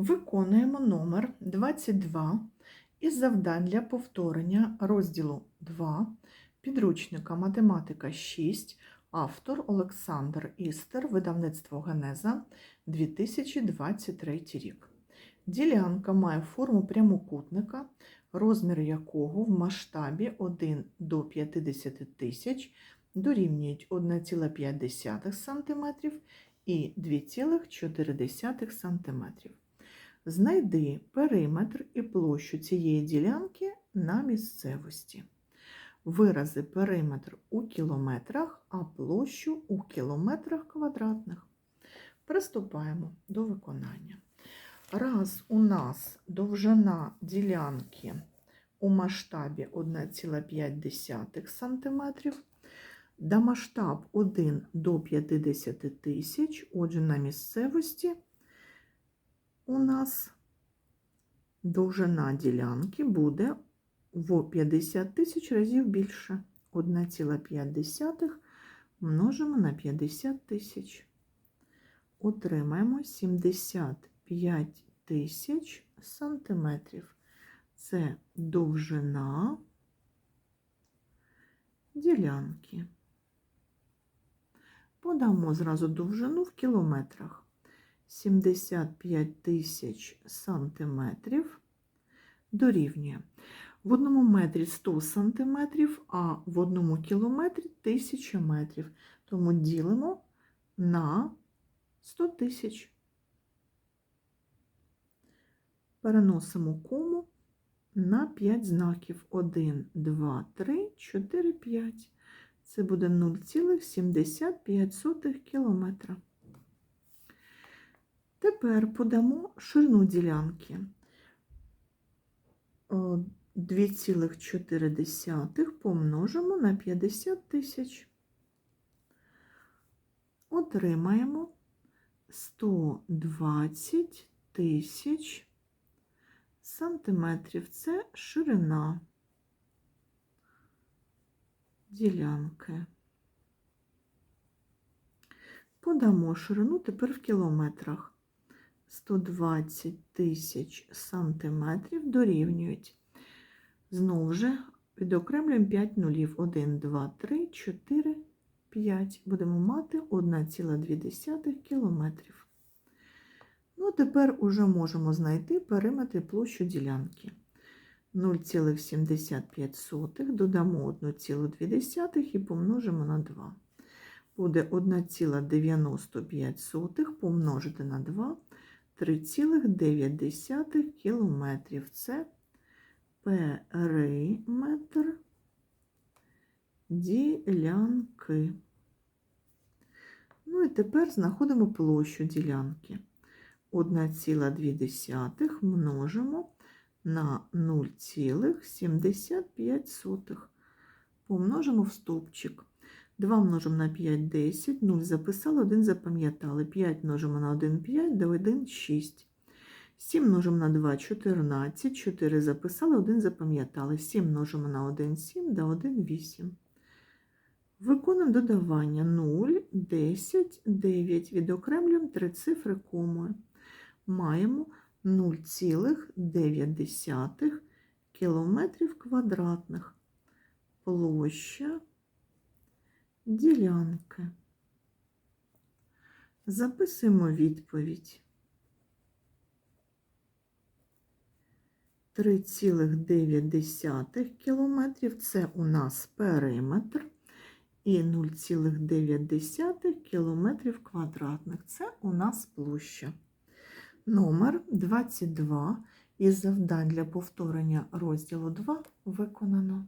Виконуємо номер 22 із завдань для повторення розділу 2 підручника Математика 6, автор Олександр Істер, видавництво Генеза 2023 рік. Ділянка має форму прямокутника, розмір якого в масштабі 1 до 50 тисяч дорівнюють 1,5 см і 2,4 см. Знайди периметр і площу цієї ділянки на місцевості. Вирази периметр у кілометрах, а площу у кілометрах квадратних. Приступаємо до виконання. Раз у нас довжина ділянки у масштабі 1,5 см, да масштаб 1 до 50 тисяч, отже, на місцевості у нас довжина ділянки буде в 50 тисяч разів більше. 1,5 множимо на 50 тисяч. Отримаємо 75 тисяч сантиметрів. Це довжина ділянки. Подамо зразу довжину в кілометрах. 75 тисяч сантиметрів дорівнює. В одному метрі 100 сантиметрів, а в одному кілометрі 1000 метрів. Тому ділимо на 100 тисяч. Переносимо кому на 5 знаків. 1, 2, 3, 4, 5. Це буде 0,75 кілометра. Тепер подамо ширину ділянки. 2,4 помножимо на 50 тисяч. Отримаємо 120 тисяч сантиметрів. Це ширина ділянки. Подамо ширину тепер в кілометрах. 120 тисяч сантиметрів дорівнюють. Знову ж відокремлюємо 5 нулів. 1, 2, 3, 4, 5. Будемо мати 1,2 кілометрів. Ну, тепер уже можемо знайти периметр площу ділянки. 0,75 додамо 1,2 і помножимо на 2. Буде 1,95 помножити на 2 3,9 кілометрів. Це периметр ділянки. Ну і тепер знаходимо площу ділянки. 1,2 множимо на 0,75. Помножимо в стовпчик. 2 множимо на 5 – 10, 0 записали, 1 запам'ятали. 5 множимо на 1 – 5, до 1 – 6. 7 множимо на 2 – 14, 4 записали, 1 запам'ятали. 7 множимо на 1 – 7, до 1 – 8. Виконуємо додавання 0, 10, 9. Відокремлюємо три цифри комою. Маємо 0,9 кілометрів квадратних. Площа ділянки. Записуємо відповідь. 3,9 кілометрів це у нас периметр і 0,9 кілометрів квадратних це у нас площа. Номер 22 із завдань для повторення розділу 2 виконано.